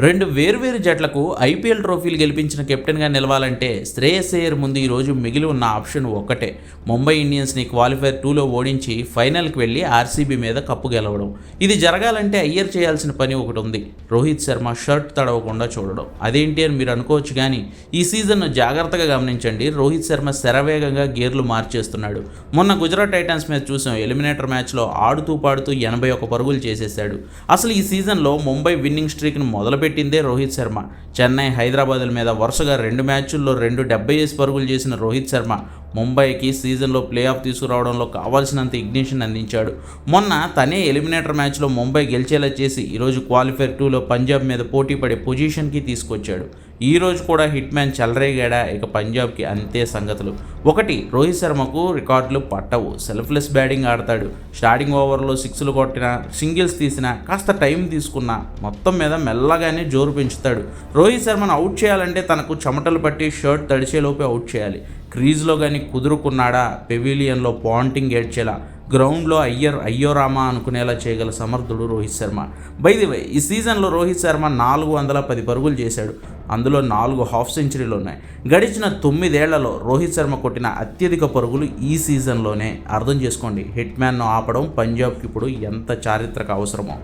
రెండు వేర్వేరు జట్లకు ఐపీఎల్ ట్రోఫీలు గెలిపించిన కెప్టెన్గా నిలవాలంటే శ్రేయస్ అయ్యర్ ముందు ఈరోజు మిగిలి ఉన్న ఆప్షన్ ఒక్కటే. ముంబై ఇండియన్స్ని క్వాలిఫైర్ టూలో ఓడించి ఫైనల్కి వెళ్ళి ఆర్సీబీ మీద కప్పు గెలవడం. ఇది జరగాలంటే అయ్యర్ చేయాల్సిన పని ఒకటి ఉంది. రోహిత్ శర్మ షర్ట్ తడవకుండా చూడడం. అదేంటి అని మీరు అనుకోవచ్చు కానీ ఈ సీజన్ను జాగ్రత్తగా గమనించండి. రోహిత్ శర్మ శరవేగంగా గేర్లు మార్చేస్తున్నాడు. మొన్న గుజరాత్ టైటన్స్ మీద చూసాం. ఎలిమినేటర్ మ్యాచ్లో ఆడుతూ పాడుతూ ఎనభై ఒక పరుగులు చేసేశాడు. అసలు ఈ సీజన్లో ముంబై విన్నింగ్ స్ట్రీక్ను పెట్టిందే రోహిత్ శర్మ. చెన్నై హైదరాబాదుల మీద వరుసగా రెండు మ్యాచ్ల్లో రెండు డెబ్బై ఏసు పరుగులు చేసిన రోహిత్ శర్మ ముంబైకి సీజన్లో ప్లే ఆఫ్ తీసుకురావడంలో కావాల్సినంత ఇగ్నిషన్ అందించాడు. మొన్న తనే ఎలిమినేటర్ మ్యాచ్లో ముంబై గెలిచేలా చేసి ఈరోజు క్వాలిఫైర్ టూలో పంజాబ్ మీద పోటీ పడే పొజిషన్కి తీసుకొచ్చాడు. ఈ రోజు కూడా హిట్ మ్యాన్ చెలరేగాడా? ఇక పంజాబ్కి అంతే సంగతులు. ఒకటి రోహిత్ శర్మకు రికార్డులు పట్టవు. సెల్ఫ్లెస్ బ్యాటింగ్ ఆడతాడు. స్టార్టింగ్ ఓవర్లో సిక్స్లు కొట్టినా సింగిల్స్ తీసినా కాస్త టైం తీసుకున్నా మొత్తం మీద మెల్లగానే జోరు పెంచుతాడు. రోహిత్ శర్మను అవుట్ చేయాలంటే తనకు చెమటలు పట్టి షర్ట్ తడిచేలోపే అవుట్ చేయాలి. క్రీజ్లో కానీ కుదురుకున్నాడా? పెవిలియన్లో పాంటింగ్ ఏడ్చేలా గ్రౌండ్లో అయ్యర్ అయ్యోరామా అనుకునేలా చేయగల సమర్థుడు రోహిత్ శర్మ. బైదివై ఈ సీజన్లో రోహిత్ శర్మ నాలుగు వందల పది పరుగులు చేశాడు. అందులో నాలుగు హాఫ్ సెంచరీలు ఉన్నాయి. గడిచిన తొమ్మిదేళ్ళలో రోహిత్ శర్మ కొట్టిన అత్యధిక పరుగులు ఈ సీజన్లోనే. అర్థం చేసుకోండి హిట్ మ్యాన్ను ఆపడం పంజాబ్కి ఇప్పుడు ఎంత చారిత్రక అవసరమో.